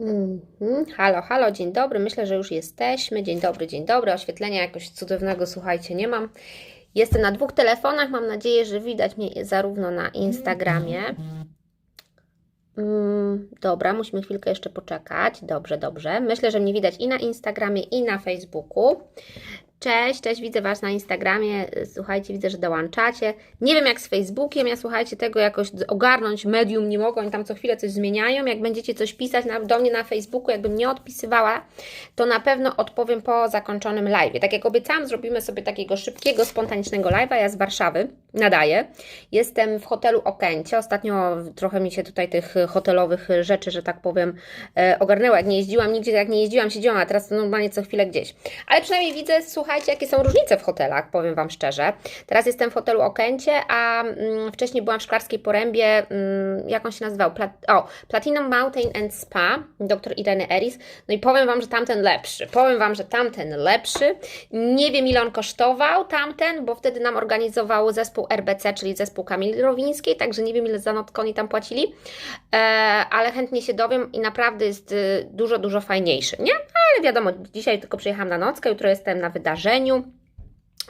Mhm. Halo, halo, dzień dobry. Myślę, że już jesteśmy. Dzień dobry, dzień dobry. Oświetlenia jakoś cudownego, słuchajcie, nie mam. Jestem na dwóch telefonach. Mam nadzieję, że widać mnie zarówno na Instagramie. Mm, dobra, musimy chwilkę jeszcze poczekać. Dobrze, dobrze. Myślę, że mnie widać i na Instagramie, i na Facebooku. Cześć, cześć, widzę Was na Instagramie. Słuchajcie, widzę, że dołączacie. Nie wiem jak z Facebookiem, ja słuchajcie tego jakoś ogarnąć, medium nie mogą, oni tam co chwilę coś zmieniają. Jak będziecie coś pisać na, do mnie na Facebooku, jakbym nie odpisywała, to na pewno odpowiem po zakończonym live. Tak jak obiecałam, zrobimy sobie takiego szybkiego, spontanicznego live'a. Ja z Warszawy nadaję. Jestem w hotelu Okęcie. Ostatnio trochę mi się tutaj tych hotelowych rzeczy, że tak powiem, e, ogarnęło. Jak nie jeździłam nigdzie, jak nie jeździłam, siedziałam, a teraz normalnie co chwilę gdzieś. Ale przynajmniej widzę, słuchajcie, jakie są różnice w hotelach, powiem Wam szczerze. Teraz jestem w hotelu Okęcie, a mm, wcześniej byłam w Szklarskiej Porębie, mm, jak on się nazywał? Plat o, Platinum Mountain and Spa, dr Ireny Eris. No i powiem Wam, że tamten lepszy. Powiem Wam, że tamten lepszy. Nie wiem, ile on kosztował, tamten, bo wtedy nam organizował zespół RBC, czyli zespół Kamili Rowińskiej, także nie wiem, ile za nockę oni tam płacili, e, ale chętnie się dowiem i naprawdę jest y, dużo, dużo fajniejszy, nie? Ale wiadomo, dzisiaj tylko przyjechałam na nockę, jutro jestem na wydarzeniu wrażeniu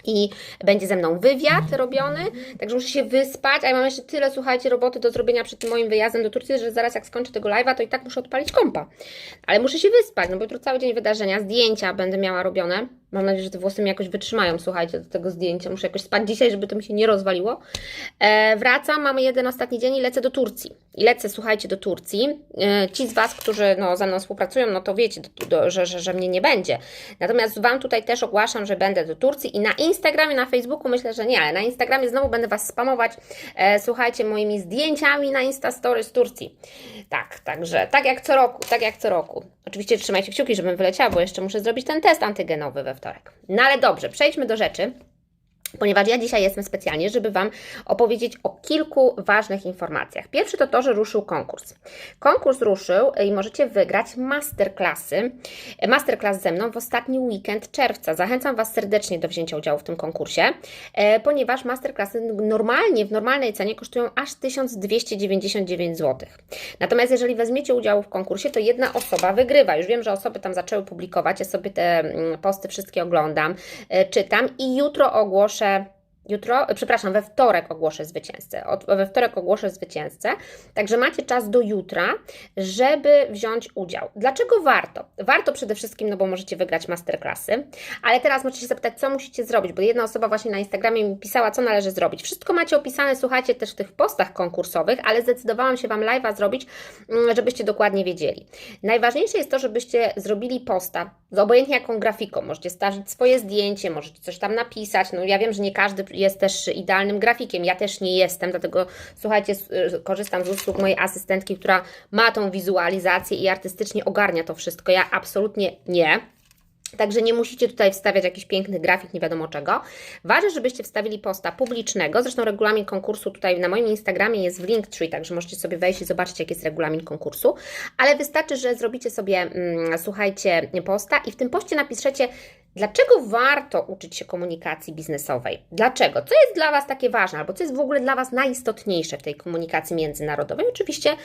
i będzie ze mną wywiad robiony, także muszę się wyspać, a ja mam jeszcze tyle, słuchajcie, roboty do zrobienia przed tym moim wyjazdem do Turcji, że zaraz jak skończę tego live'a, to i tak muszę odpalić kompa. Ale muszę się wyspać, no bo jutro cały dzień wydarzenia, zdjęcia będę miała robione. Mam nadzieję, że te włosy mi jakoś wytrzymają, słuchajcie, do tego zdjęcia. Muszę jakoś spać dzisiaj, żeby to mi się nie rozwaliło. E, wracam, mamy jeden ostatni dzień i lecę do Turcji. I lecę, słuchajcie, do Turcji. E, ci z Was, którzy no, ze mną współpracują, no to wiecie, do, do, że, że, że mnie nie będzie. Natomiast Wam tutaj też ogłaszam, że będę do Turcji i na Instagramie, na Facebooku myślę, że nie, ale na Instagramie znowu będę Was spamować, e, słuchajcie, moimi zdjęciami na Instastory z Turcji. Tak, także tak jak co roku, tak jak co roku. Oczywiście trzymajcie kciuki, żebym wyleciała, bo jeszcze muszę zrobić ten test antygenowy we wtorek. No ale dobrze, przejdźmy do rzeczy ponieważ ja dzisiaj jestem specjalnie, żeby Wam opowiedzieć o kilku ważnych informacjach. Pierwszy to to, że ruszył konkurs. Konkurs ruszył i możecie wygrać masterclassy, masterclass ze mną w ostatni weekend czerwca. Zachęcam Was serdecznie do wzięcia udziału w tym konkursie, e, ponieważ masterclassy normalnie, w normalnej cenie kosztują aż 1299 zł. Natomiast jeżeli weźmiecie udział w konkursie, to jedna osoba wygrywa. Już wiem, że osoby tam zaczęły publikować, ja sobie te mm, posty wszystkie oglądam, e, czytam i jutro ogłoszę se jutro, przepraszam, we wtorek ogłoszę zwycięzcę. we wtorek ogłoszę zwycięzcę. Także macie czas do jutra, żeby wziąć udział. Dlaczego warto? Warto przede wszystkim, no bo możecie wygrać masterclassy, ale teraz możecie się zapytać, co musicie zrobić, bo jedna osoba właśnie na Instagramie mi pisała, co należy zrobić. Wszystko macie opisane, słuchajcie, też w tych postach konkursowych, ale zdecydowałam się Wam live'a zrobić, mm, żebyście dokładnie wiedzieli. Najważniejsze jest to, żebyście zrobili posta, obojętnie jaką grafiką. Możecie stawić swoje zdjęcie, możecie coś tam napisać. No ja wiem, że nie każdy jest też idealnym grafikiem. Ja też nie jestem, dlatego słuchajcie, korzystam z usług mojej asystentki, która ma tą wizualizację i artystycznie ogarnia to wszystko. Ja absolutnie nie. Także nie musicie tutaj wstawiać jakiś piękny grafik, nie wiadomo czego. Ważne, żebyście wstawili posta publicznego. Zresztą regulamin konkursu tutaj na moim Instagramie jest w Linktree, także możecie sobie wejść i zobaczyć, jaki jest regulamin konkursu. Ale wystarczy, że zrobicie sobie, mm, słuchajcie, posta i w tym poście napiszecie Dlaczego warto uczyć się komunikacji biznesowej? Dlaczego? Co jest dla Was takie ważne, albo co jest w ogóle dla Was najistotniejsze w tej komunikacji międzynarodowej? Oczywiście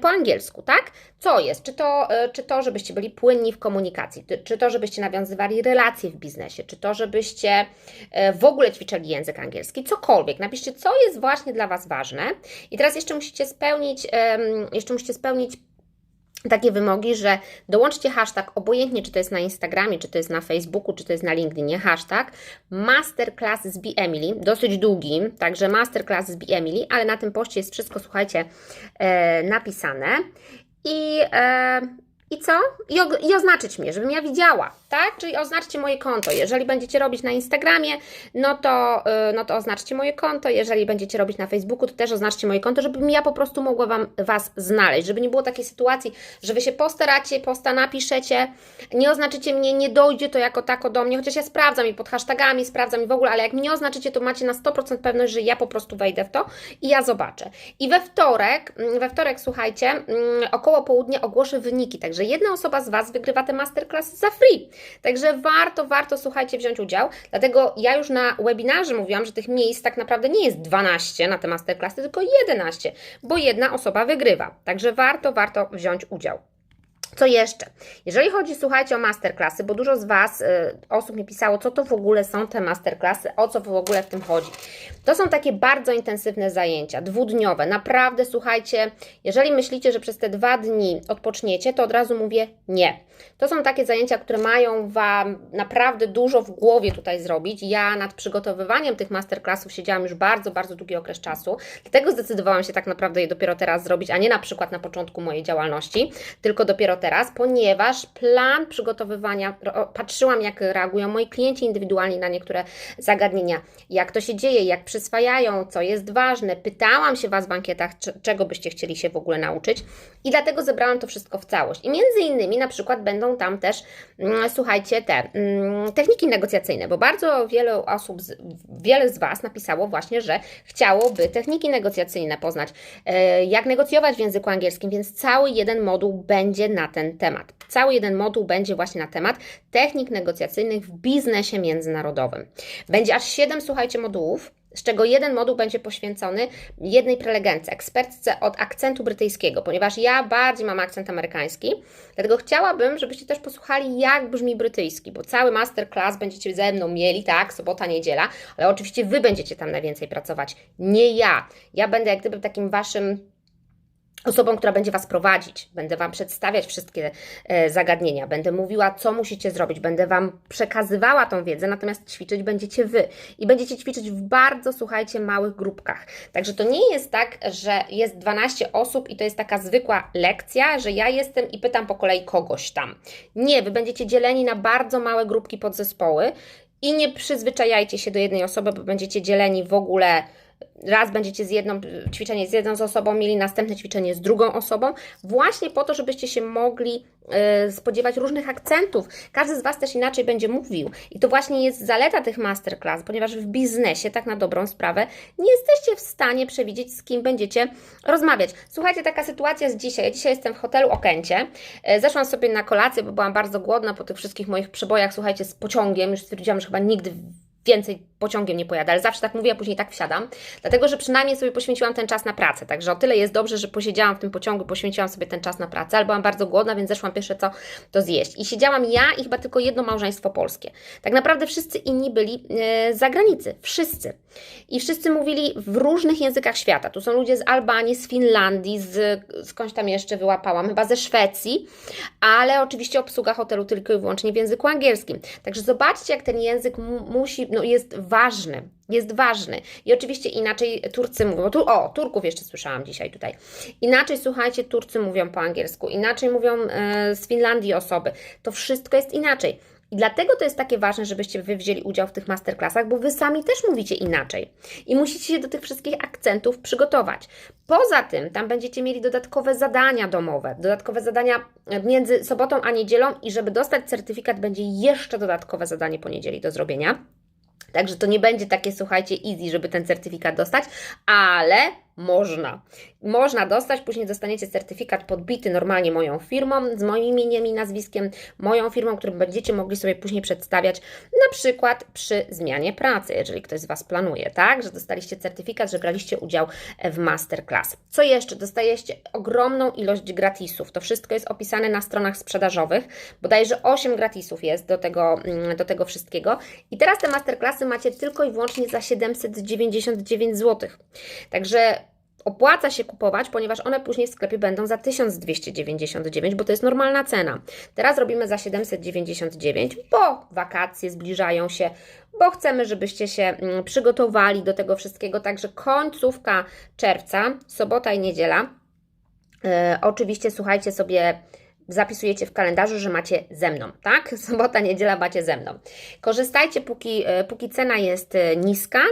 po angielsku, tak? Co jest? Czy to, e, czy to, żebyście byli płynni w komunikacji, czy to, żebyście nawiązywali relacje w biznesie, czy to, żebyście e, w ogóle ćwiczyli język angielski, cokolwiek. Napiszcie, co jest właśnie dla Was ważne. I teraz jeszcze musicie spełnić, jeszcze musicie spełnić takie wymogi, że dołączcie hashtag, obojętnie czy to jest na Instagramie, czy to jest na Facebooku, czy to jest na LinkedInie, hashtag masterclass z dosyć długi, także masterclass z ale na tym poście jest wszystko, słuchajcie, e, napisane. I e, i co? I, I, oznaczyć mnie, żebym ja widziała, tak? Czyli oznaczcie moje konto. Jeżeli będziecie robić na Instagramie, no to, yy, no to oznaczcie moje konto. Jeżeli będziecie robić na Facebooku, to też oznaczcie moje konto, żebym ja po prostu mogła wam, Was znaleźć. Żeby nie było takiej sytuacji, że Wy się postaracie, posta napiszecie, nie oznaczycie mnie, nie dojdzie to jako tako do mnie, chociaż ja sprawdzam i pod hashtagami, sprawdzam i w ogóle, ale jak mnie oznaczycie, to macie na 100% pewność, że ja po prostu wejdę w to i ja zobaczę. I we wtorek, mm, we wtorek, słuchajcie, mm, około południa ogłoszę wyniki, także że jedna osoba z Was wygrywa te masterclassy za free. Także warto, warto, słuchajcie, wziąć udział. Dlatego ja już na webinarze mówiłam, że tych miejsc tak naprawdę nie jest 12 na te masterclassy, tylko 11, bo jedna osoba wygrywa. Także warto, warto wziąć udział. Co jeszcze? Jeżeli chodzi, słuchajcie, o masterclassy, bo dużo z Was, y, osób mi pisało, co to w ogóle są te masterclassy, o co w ogóle w tym chodzi. To są takie bardzo intensywne zajęcia, dwudniowe. Naprawdę, słuchajcie, jeżeli myślicie, że przez te dwa dni odpoczniecie, to od razu mówię nie. To są takie zajęcia, które mają Wam naprawdę dużo w głowie tutaj zrobić. Ja nad przygotowywaniem tych masterclassów siedziałam już bardzo, bardzo długi okres czasu, dlatego zdecydowałam się tak naprawdę je dopiero teraz zrobić, a nie na przykład na początku mojej działalności, tylko dopiero teraz, ponieważ plan przygotowywania, patrzyłam jak reagują moi klienci indywidualnie na niektóre zagadnienia, jak to się dzieje, jak przyswajają, co jest ważne. Pytałam się Was w ankietach, czego byście chcieli się w ogóle nauczyć i dlatego zebrałam to wszystko w całość. I między innymi na przykład będą tam też, mm, słuchajcie, te mm, techniki negocjacyjne, bo bardzo wiele osób, wiele z Was napisało właśnie, że chciałoby techniki negocjacyjne poznać, e, jak negocjować w języku angielskim, więc cały jeden moduł będzie na ten temat. Cały jeden moduł będzie właśnie na temat technik negocjacyjnych w biznesie międzynarodowym. Będzie aż 7, słuchajcie, modułów z czego jeden moduł będzie poświęcony jednej prelegentce, ekspertce od akcentu brytyjskiego, ponieważ ja bardziej mam akcent amerykański, dlatego chciałabym, żebyście też posłuchali, jak brzmi brytyjski, bo cały masterclass będziecie ze mną mieli, tak, sobota, niedziela, ale oczywiście Wy będziecie tam najwięcej pracować, nie ja. Ja będę jak gdyby takim Waszym osobą, która będzie Was prowadzić. Będę Wam przedstawiać wszystkie e, zagadnienia, będę mówiła, co musicie zrobić, będę Wam przekazywała tą wiedzę, natomiast ćwiczyć będziecie Wy. I będziecie ćwiczyć w bardzo, słuchajcie, małych grupkach. Także to nie jest tak, że jest 12 osób i to jest taka zwykła lekcja, że ja jestem i pytam po kolei kogoś tam. Nie, Wy będziecie dzieleni na bardzo małe grupki podzespoły i nie przyzwyczajajcie się do jednej osoby, bo będziecie dzieleni w ogóle raz będziecie z jedną ćwiczenie z jedną z osobą, mieli następne ćwiczenie z drugą osobą, właśnie po to, żebyście się mogli y, spodziewać różnych akcentów. Każdy z Was też inaczej będzie mówił. I to właśnie jest zaleta tych masterclass, ponieważ w biznesie, tak na dobrą sprawę, nie jesteście w stanie przewidzieć, z kim będziecie rozmawiać. Słuchajcie, taka sytuacja z dzisiaj. Ja dzisiaj jestem w hotelu Okęcie. Y, zeszłam sobie na kolację, bo byłam bardzo głodna po tych wszystkich moich przebojach, słuchajcie, z pociągiem. Już stwierdziłam, że chyba nigdy więcej pociągiem nie pojadę, ale zawsze tak mówię, a później tak wsiadam, dlatego że przynajmniej sobie poświęciłam ten czas na pracę. Także o tyle jest dobrze, że posiedziałam w tym pociągu, poświęciłam sobie ten czas na pracę, ale byłam bardzo głodna, więc zeszłam pierwsze co to zjeść. I siedziałam ja i chyba tylko jedno małżeństwo polskie. Tak naprawdę wszyscy inni byli e, z zagranicy, wszyscy. I wszyscy mówili w różnych językach świata. Tu są ludzie z Albanii, z Finlandii, z skądś tam jeszcze wyłapałam, chyba ze Szwecji, ale oczywiście obsługa hotelu tylko i wyłącznie w języku angielskim. Także zobaczcie, jak ten język musi, no jest ważny, jest ważny. I oczywiście inaczej Turcy mówią, tu, o, Turków jeszcze słyszałam dzisiaj tutaj. Inaczej, słuchajcie, Turcy mówią po angielsku, inaczej mówią e, z Finlandii osoby. To wszystko jest inaczej. I dlatego to jest takie ważne, żebyście Wy wzięli udział w tych masterclassach, bo Wy sami też mówicie inaczej. I musicie się do tych wszystkich akcentów przygotować. Poza tym, tam będziecie mieli dodatkowe zadania domowe, dodatkowe zadania między sobotą a niedzielą i żeby dostać certyfikat, będzie jeszcze dodatkowe zadanie po niedzieli do zrobienia. Także to nie będzie takie, słuchajcie, easy, żeby ten certyfikat dostać, ale można. Można dostać, później dostaniecie certyfikat podbity normalnie moją firmą, z moim imieniem i nazwiskiem, moją firmą, którą będziecie mogli sobie później przedstawiać, na przykład przy zmianie pracy, jeżeli ktoś z Was planuje, tak? Że dostaliście certyfikat, że braliście udział w masterclass. Co jeszcze? Dostajecie ogromną ilość gratisów. To wszystko jest opisane na stronach sprzedażowych. Bodajże 8 gratisów jest do tego, mm, do tego wszystkiego. I teraz te masterclassy macie tylko i wyłącznie za 799 zł. Także opłaca się kupować, ponieważ one później w sklepie będą za 1299, bo to jest normalna cena. Teraz robimy za 799, bo wakacje zbliżają się, bo chcemy, żebyście się mm, przygotowali do tego wszystkiego. Także końcówka czerwca, sobota i niedziela. Yy, oczywiście słuchajcie sobie zapisujecie w kalendarzu, że macie ze mną, tak? Sobota, niedziela macie ze mną. Korzystajcie, póki, e, póki cena jest e, niska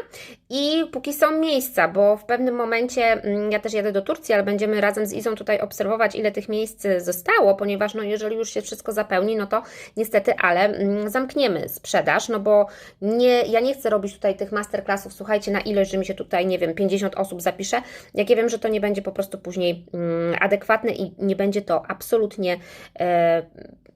i póki są miejsca, bo w pewnym momencie, mm, ja też jadę do Turcji, ale będziemy razem z Izą tutaj obserwować, ile tych miejsc zostało, ponieważ no, jeżeli już się wszystko zapełni, no to niestety, ale mm, zamkniemy sprzedaż, no bo nie, ja nie chcę robić tutaj tych masterclassów, słuchajcie, na ilość, że mi się tutaj, nie wiem, 50 osób zapisze, jak ja wiem, że to nie będzie po prostu później mm, adekwatne i nie będzie to absolutnie E,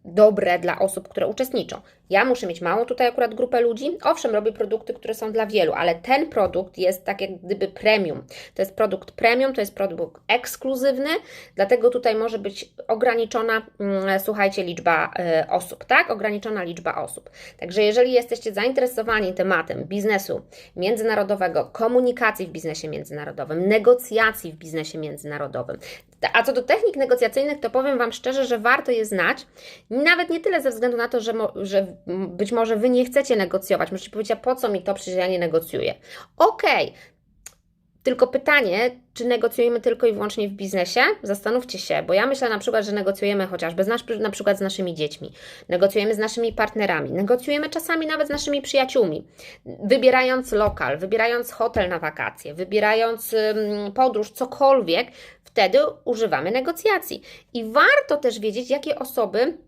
dobre dla osób, które uczestniczą. Ja muszę mieć małą tutaj akurat grupę ludzi. Owszem, robię produkty, które są dla wielu, ale ten produkt jest tak jak gdyby premium. To jest produkt premium, to jest produkt ekskluzywny, dlatego tutaj może być ograniczona, mm, słuchajcie, liczba y, osób, tak? Ograniczona liczba osób. Także jeżeli jesteście zainteresowani tematem biznesu międzynarodowego, komunikacji w biznesie międzynarodowym, negocjacji w biznesie międzynarodowym, a co do technik negocjacyjnych, to powiem Wam szczerze, że warto je znać. Nawet nie tyle ze względu na to, że, że być może Wy nie chcecie negocjować. Możecie powiedzieć, a po co mi to, przecież ja nie negocjuję. Okej, okay. Tylko pytanie, czy negocjujemy tylko i wyłącznie w biznesie? Zastanówcie się, bo ja myślę na przykład, że negocjujemy chociażby z na przykład z naszymi dziećmi, negocjujemy z naszymi partnerami, negocjujemy czasami nawet z naszymi przyjaciółmi, wybierając lokal, wybierając hotel na wakacje, wybierając ym, podróż, cokolwiek, wtedy używamy negocjacji. I warto też wiedzieć, jakie osoby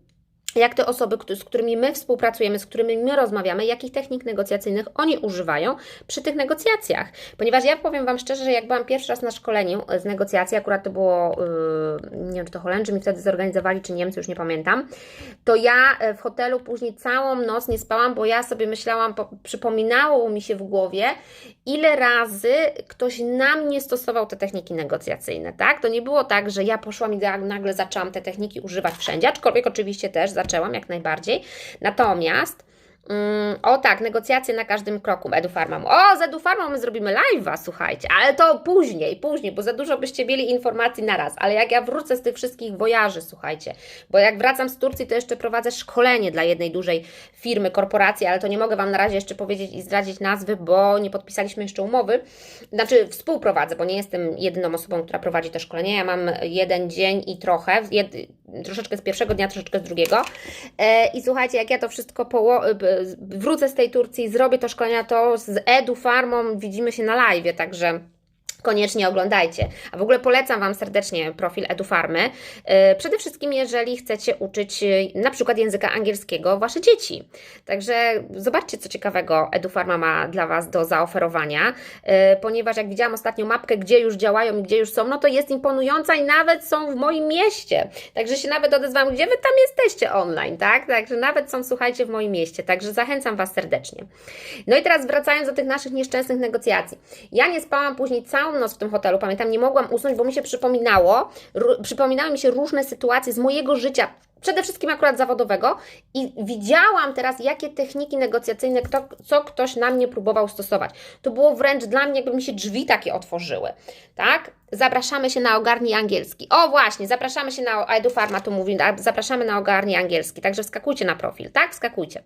jak te osoby, z którymi my współpracujemy, z którymi my rozmawiamy, jakich technik negocjacyjnych oni używają przy tych negocjacjach. Ponieważ ja powiem Wam szczerze, że jak byłam pierwszy raz na szkoleniu z negocjacji, akurat to było, yy, nie wiem, czy to Holendrzy mi wtedy zorganizowali, czy Niemcy, już nie pamiętam, to ja e, w hotelu później całą noc nie spałam, bo ja sobie myślałam, po, przypominało mi się w głowie, ile razy ktoś na mnie stosował te techniki negocjacyjne, tak? To nie było tak, że ja poszłam i nagle zaczęłam te techniki używać wszędzie, aczkolwiek oczywiście też zaczęłam jak najbardziej. Natomiast Mm, o tak, negocjacje na każdym kroku EduFarma. O, z EduFarmą my zrobimy live'a, słuchajcie, ale to później, później, bo za dużo byście mieli informacji na raz. Ale jak ja wrócę z tych wszystkich wojaży, słuchajcie, bo jak wracam z Turcji, to jeszcze prowadzę szkolenie dla jednej dużej firmy, korporacji, ale to nie mogę Wam na razie jeszcze powiedzieć i zdradzić nazwy, bo nie podpisaliśmy jeszcze umowy. Znaczy współprowadzę, bo nie jestem jedyną osobą, która prowadzi to szkolenie. Ja mam jeden dzień i trochę, jed, troszeczkę z pierwszego dnia, troszeczkę z drugiego. E, I słuchajcie, jak ja to wszystko poło- wrócę z tej Turcji, zrobię to szkolenia, to z Edu Farmą widzimy się na live, także koniecznie oglądajcie. A w ogóle polecam Wam serdecznie profil EduFarmy. Yy, przede wszystkim, jeżeli chcecie uczyć yy, na przykład języka angielskiego Wasze dzieci. Także zobaczcie, co ciekawego EduFarma ma dla Was do zaoferowania, yy, ponieważ jak widziałam ostatnio mapkę, gdzie już działają i gdzie już są, no to jest imponująca i nawet są w moim mieście. Także się nawet odezwałam, gdzie Wy tam jesteście online, tak? Także nawet są, słuchajcie, w moim mieście. Także zachęcam Was serdecznie. No i teraz wracając do tych naszych nieszczęsnych negocjacji. Ja nie spałam później całą noc w tym hotelu, pamiętam, nie mogłam usnąć, bo mi się przypominało, przypominały mi się różne sytuacje z mojego życia, przede wszystkim akurat zawodowego i widziałam teraz, jakie techniki negocjacyjne, kto, co ktoś na mnie próbował stosować. To było wręcz dla mnie, jakby mi się drzwi takie otworzyły, tak? Zapraszamy się na ogarni angielski. O właśnie, zapraszamy się na EduFarma, tu mówi, zapraszamy na ogarni angielski, także wskakujcie na profil, tak? Wskakujcie.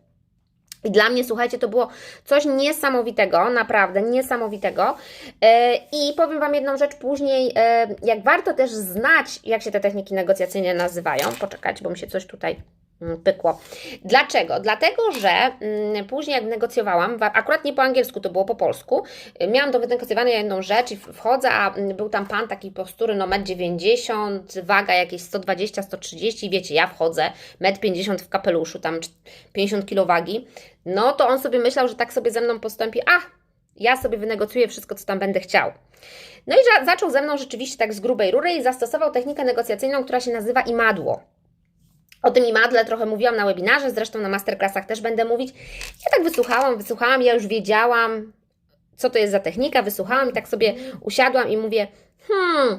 I dla mnie, słuchajcie, to było coś niesamowitego, naprawdę niesamowitego. E, I powiem Wam jedną rzecz później, e, jak warto też znać, jak się te techniki negocjacyjne nazywają. Poczekać, bo mi się coś tutaj pykło. Dlaczego? Dlatego, że mm, później jak negocjowałam, akurat nie po angielsku, to było po polsku, y, miałam do wynegocjowania jedną rzecz i wchodzę, a mm, był tam pan taki postury, no 1,90 m, waga jakieś 120-130 i wiecie, ja wchodzę, 1,50 m w kapeluszu, tam 50 kg wagi, no to on sobie myślał, że tak sobie ze mną postąpi, a ja sobie wynegocjuję wszystko, co tam będę chciał. No i zaczął ze mną rzeczywiście tak z grubej rury i zastosował technikę negocjacyjną, która się nazywa imadło. O tym imadle trochę mówiłam na webinarze, zresztą na masterclassach też będę mówić. Ja tak wysłuchałam, wysłuchałam, ja już wiedziałam, co to jest za technika, wysłuchałam i tak sobie usiadłam i mówię, hmm,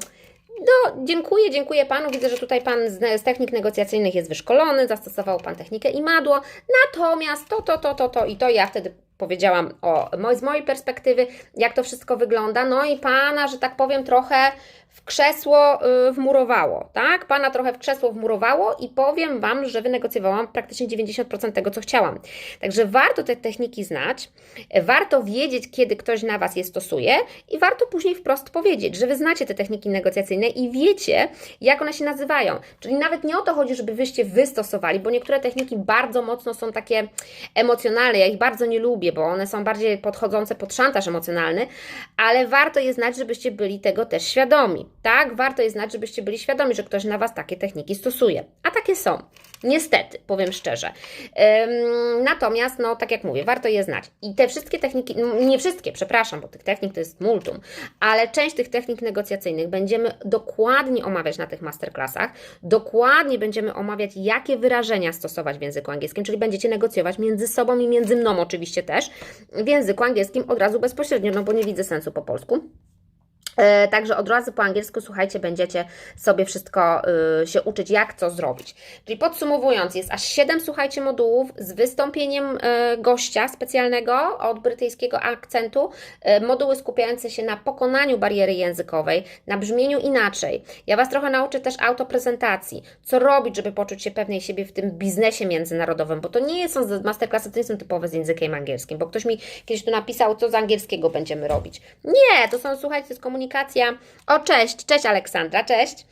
no, dziękuję, dziękuję Panu. Widzę, że tutaj Pan z, technik negocjacyjnych jest wyszkolony, zastosował Pan technikę imadło, natomiast to, to, to, to, to i to ja wtedy powiedziałam o, z mojej perspektywy, jak to wszystko wygląda. No i Pana, że tak powiem, trochę w krzesło y, wmurowało, tak? Pana trochę w krzesło wmurowało i powiem Wam, że wynegocjowałam praktycznie 90% tego, co chciałam. Także warto te techniki znać, warto wiedzieć, kiedy ktoś na Was je stosuje i warto później wprost powiedzieć, że Wy znacie te techniki negocjacyjne i wiecie, jak one się nazywają. Czyli nawet nie o to chodzi, żeby Wyście wystosowali, bo niektóre techniki bardzo mocno są takie emocjonalne, ja ich bardzo nie lubię, bo one są bardziej podchodzące pod szantaż emocjonalny, ale warto jest znać, żebyście byli tego też świadomi, tak? Warto jest znać, żebyście byli świadomi, że ktoś na Was takie techniki stosuje, a takie są. Niestety, powiem szczerze. Natomiast, no tak jak mówię, warto je znać. I te wszystkie techniki, no, nie wszystkie, przepraszam, bo tych technik to jest multum, ale część tych technik negocjacyjnych będziemy dokładnie omawiać na tych masterclassach. Dokładnie będziemy omawiać, jakie wyrażenia stosować w języku angielskim, czyli będziecie negocjować między sobą i między mną oczywiście też w języku angielskim od razu bezpośrednio, no bo nie widzę sensu po polsku. E, Także od razu po angielsku, słuchajcie, będziecie sobie wszystko y, się uczyć, jak co zrobić. Czyli podsumowując, jest aż 7, słuchajcie, modułów z wystąpieniem y, gościa specjalnego od brytyjskiego akcentu. Y, moduły skupiające się na pokonaniu bariery językowej, na brzmieniu inaczej. Ja Was trochę nauczę też autoprezentacji, co robić, żeby poczuć się pewniej siebie w tym biznesie międzynarodowym, bo to nie są masterclassy, to nie są typowe z językiem angielskim, bo ktoś mi kiedyś tu napisał, co z angielskiego będziemy robić. Nie, to są, słuchajcie, to jest komunikacja. O, cześć, cześć Aleksandra, cześć.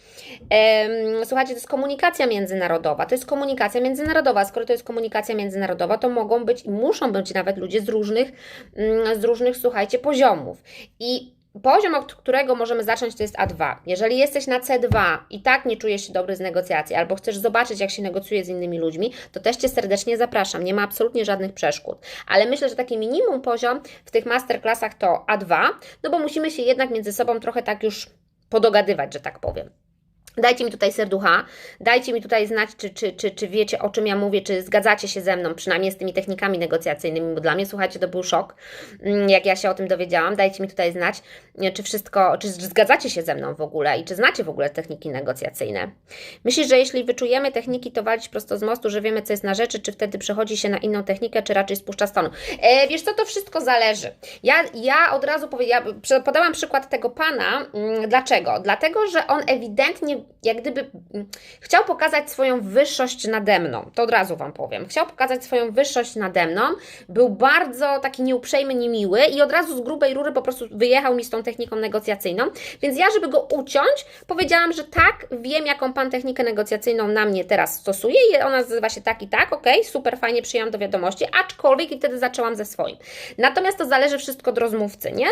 Słuchajcie, to jest komunikacja międzynarodowa. To jest komunikacja międzynarodowa. Skoro to jest komunikacja międzynarodowa, to mogą być i muszą być nawet ludzie z różnych, mm, z różnych, słuchajcie, poziomów. I Poziom, od którego możemy zacząć, to jest A2. Jeżeli jesteś na C2 i tak nie czujesz się dobry z negocjacji, albo chcesz zobaczyć, jak się negocjuje z innymi ludźmi, to też Cię serdecznie zapraszam. Nie ma absolutnie żadnych przeszkód. Ale myślę, że taki minimum poziom w tych masterclassach to A2, no bo musimy się jednak między sobą trochę tak już podogadywać, że tak powiem. Dajcie mi tutaj serducha, dajcie mi tutaj znać, czy, czy, czy, czy wiecie, o czym ja mówię, czy zgadzacie się ze mną, przynajmniej z tymi technikami negocjacyjnymi, bo dla mnie, słuchajcie, to był szok, mm, jak ja się o tym dowiedziałam. Dajcie mi tutaj znać, czy wszystko, czy zgadzacie się ze mną w ogóle i czy znacie w ogóle techniki negocjacyjne. Myślisz, że jeśli wyczujemy techniki, to walić prosto z mostu, że wiemy, co jest na rzeczy, czy wtedy przechodzi się na inną technikę, czy raczej spuszcza stonu? E, wiesz co, to wszystko zależy. Ja, ja od razu powiedziałam, ja podałam przykład tego pana. Mm, Dlaczego? Dlatego, że on ewidentnie jak gdyby mm, chciał pokazać swoją wyższość nade mną. To od razu Wam powiem. Chciał pokazać swoją wyższość nade mną. Był bardzo taki nieuprzejmy, niemiły i od razu z grubej rury po prostu wyjechał mi z tą techniką negocjacyjną. Więc ja, żeby go uciąć, powiedziałam, że tak, wiem, jaką Pan technikę negocjacyjną na mnie teraz stosuje i ona nazywa się tak i tak, ok, super, fajnie przyjęłam do wiadomości, aczkolwiek i wtedy zaczęłam ze swoim. Natomiast to zależy wszystko od rozmówcy, nie?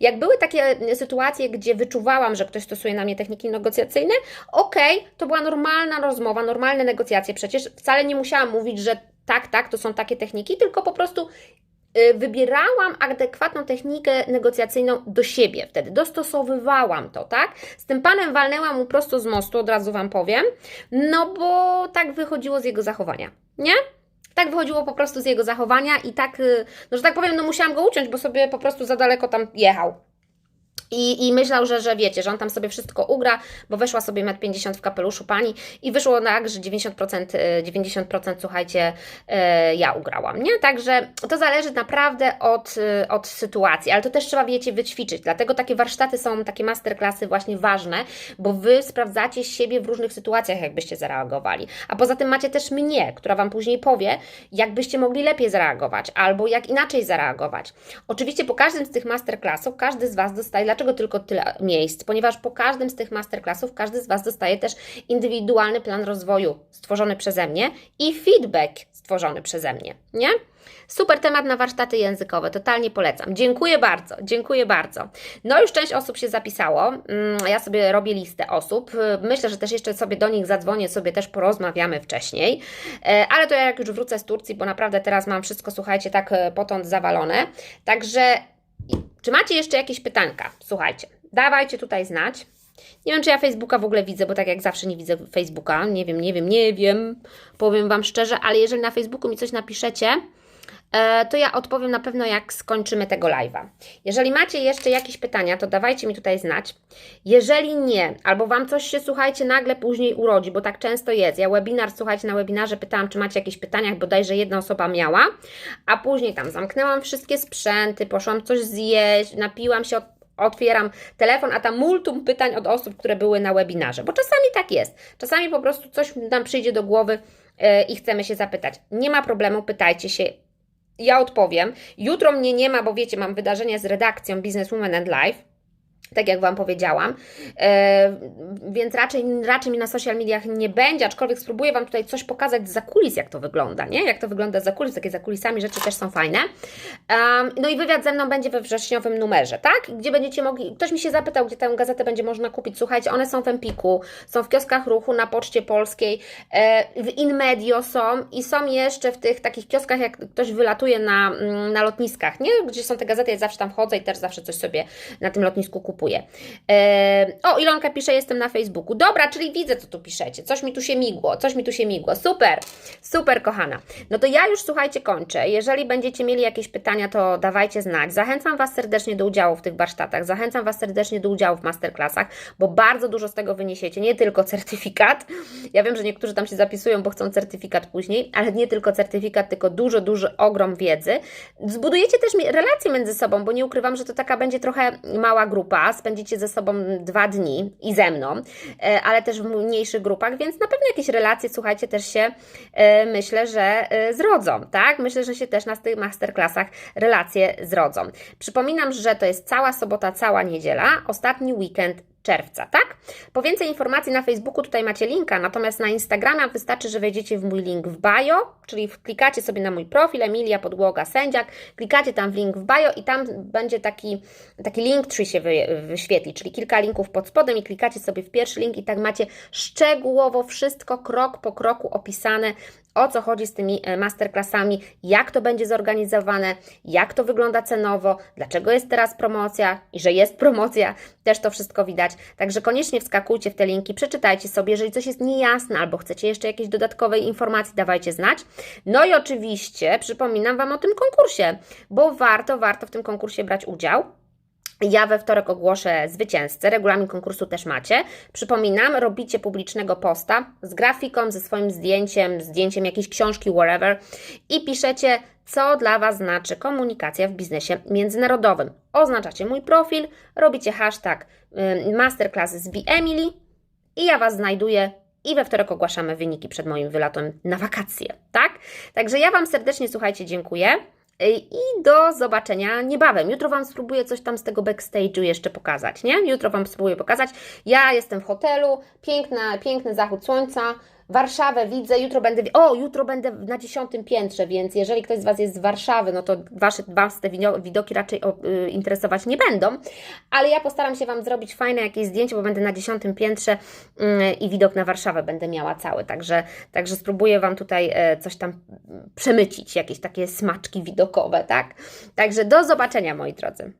Jak były takie sytuacje, gdzie wyczuwałam, że ktoś stosuje na mnie techniki negocjacyjne, okej, okay, to była normalna rozmowa, normalne negocjacje. Przecież wcale nie musiałam mówić, że tak, tak, to są takie techniki, tylko po prostu wybierałam adekwatną technikę negocjacyjną do siebie wtedy, dostosowywałam to, tak? Z tym panem walnęłam mu prosto z mostu, od razu Wam powiem, no bo tak wychodziło z jego zachowania, nie? Tak wychodziło po prostu z jego zachowania i tak, no że tak powiem, no musiałam go uciąć, bo sobie po prostu za daleko tam jechał. I, I myślał, że, że wiecie, że on tam sobie wszystko ugra, bo weszła sobie 1,50 m w kapeluszu pani i wyszło tak, że 90%, 90% słuchajcie, e, ja ugrałam, nie? Także to zależy naprawdę od, e, od sytuacji, ale to też trzeba, wiecie, wyćwiczyć. Dlatego takie warsztaty są, takie masterclassy właśnie ważne, bo Wy sprawdzacie siebie w różnych sytuacjach, jakbyście zareagowali. A poza tym macie też mnie, która Wam później powie, jakbyście mogli lepiej zareagować albo jak inaczej zareagować. Oczywiście po każdym z tych masterclassów każdy z Was dostaje, Dlaczego tylko tyle miejsc? Ponieważ po każdym z tych masterclassów każdy z Was dostaje też indywidualny plan rozwoju stworzony przeze mnie i feedback stworzony przeze mnie, nie? Super temat na warsztaty językowe, totalnie polecam. Dziękuję bardzo, dziękuję bardzo. No już część osób się zapisało. Mm, Ja sobie robię listę osób. Myślę, że też jeszcze sobie do nich zadzwonię, sobie też porozmawiamy wcześniej. E, Ale to ja jak już wrócę z Turcji, bo naprawdę teraz mam wszystko, słuchajcie, tak e, potąd zawalone. Także czy macie jeszcze jakieś pytanka? Słuchajcie, dawajcie tutaj znać. Nie wiem, czy ja Facebooka w ogóle widzę, bo tak jak zawsze nie widzę Facebooka. Nie wiem, nie wiem, nie wiem. Powiem Wam szczerze, ale jeżeli na Facebooku mi coś napiszecie, to ja odpowiem na pewno, jak skończymy tego live'a. Jeżeli macie jeszcze jakieś pytania, to dawajcie mi tutaj znać. Jeżeli nie, albo Wam coś się, słuchajcie, nagle później urodzi, bo tak często jest. Ja webinar, słuchajcie, na webinarze pytałam, czy macie jakieś pytania, bodajże jedna osoba miała, a później tam zamknęłam wszystkie sprzęty, poszłam coś zjeść, napiłam się, otwieram telefon, a tam multum pytań od osób, które były na webinarze, bo czasami tak jest. Czasami po prostu coś nam przyjdzie do głowy yy, i chcemy się zapytać. Nie ma problemu, pytajcie się. Ja odpowiem. Jutro mnie nie ma, bo wiecie, mam wydarzenie z redakcją Business Women and Life tak jak Wam powiedziałam, e, więc raczej, raczej mi na social mediach nie będzie, aczkolwiek spróbuję Wam tutaj coś pokazać za kulis, jak to wygląda, nie? Jak to wygląda za kulis, takie za kulisami rzeczy też są fajne. No i wywiad ze mną będzie we wrześniowym numerze, tak? Gdzie będziecie mogli, ktoś mi się zapytał, gdzie tę gazetę będzie można kupić, słuchajcie, one są w Empiku, są w kioskach ruchu, na Poczcie Polskiej, e, w InMedio są i są jeszcze w tych takich kioskach, jak ktoś wylatuje na, mm, na lotniskach, nie? Gdzie są te gazety, ja zawsze tam wchodzę i też zawsze coś sobie na tym lotnisku kupuję Eee, o, Ilonka pisze, jestem na Facebooku. Dobra, czyli widzę, co tu piszecie. Coś mi tu się migło, coś mi tu się migło. Super, super, kochana. No to ja już, słuchajcie, kończę. Jeżeli będziecie mieli jakieś pytania, to dawajcie znać. Zachęcam Was serdecznie do udziału w tych warsztatach. Zachęcam Was serdecznie do udziału w masterclassach, bo bardzo dużo z tego wyniesiecie. Nie tylko certyfikat. Ja wiem, że niektórzy tam się zapisują, bo chcą certyfikat później, ale nie tylko certyfikat, tylko dużo, duży ogrom wiedzy. Zbudujecie też relacje między sobą, bo nie ukrywam, że to taka będzie trochę mała grupa spędzicie ze sobą dwa dni i ze mną, e, ale też w mniejszych grupach, więc na pewno jakieś relacje, słuchajcie, też się e, myślę, że e, zrodzą, tak? Myślę, że się też na tych masterclassach relacje zrodzą. Przypominam, że to jest cała sobota, cała niedziela, ostatni weekend czerwca, tak? Po więcej informacji na Facebooku tutaj macie linka, natomiast na Instagramie wystarczy, że wejdziecie w mój link w bio, czyli klikacie sobie na mój profil Emilia Podłoga Sędziak, klikacie tam w link w bio i tam będzie taki, taki link tree się wy, wyświetli, czyli kilka linków pod spodem i klikacie sobie w pierwszy link i tak macie szczegółowo wszystko krok po kroku opisane, o co chodzi z tymi e, masterclassami, jak to będzie zorganizowane, jak to wygląda cenowo, dlaczego jest teraz promocja i że jest promocja, też to wszystko widać. Także koniecznie wskakujcie w te linki, przeczytajcie sobie, jeżeli coś jest niejasne albo chcecie jeszcze jakieś dodatkowej informacji, dawajcie znać. No i oczywiście przypominam Wam o tym konkursie, bo warto, warto w tym konkursie brać udział. Ja we wtorek ogłoszę zwycięzcę. Regulamin konkursu też macie. Przypominam, robicie publicznego posta z grafiką, ze swoim zdjęciem, zdjęciem jakiejś książki, whatever i piszecie, co dla Was znaczy komunikacja w biznesie międzynarodowym. Oznaczacie mój profil, robicie hashtag masterclass z Emily i ja Was znajduję i we wtorek ogłaszamy wyniki przed moim wylatem na wakacje, tak? Także ja Wam serdecznie, słuchajcie, dziękuję. I do zobaczenia niebawem. Jutro Wam spróbuję coś tam z tego backstage'u jeszcze pokazać, nie? Jutro Wam spróbuję pokazać. Ja jestem w hotelu, piękna, piękny zachód słońca, Warszawę widzę, jutro będę, o, jutro będę na dziesiątym piętrze, więc jeżeli ktoś z Was jest z Warszawy, no to wasze, Was te widoki raczej y, interesować nie będą, ale ja postaram się Wam zrobić fajne jakieś zdjęcie, bo będę na dziesiątym piętrze y, i widok na Warszawę będę miała cały, także, także spróbuję Wam tutaj y, coś tam przemycić, jakieś takie smaczki widokowe, tak? Także do zobaczenia, moi drodzy.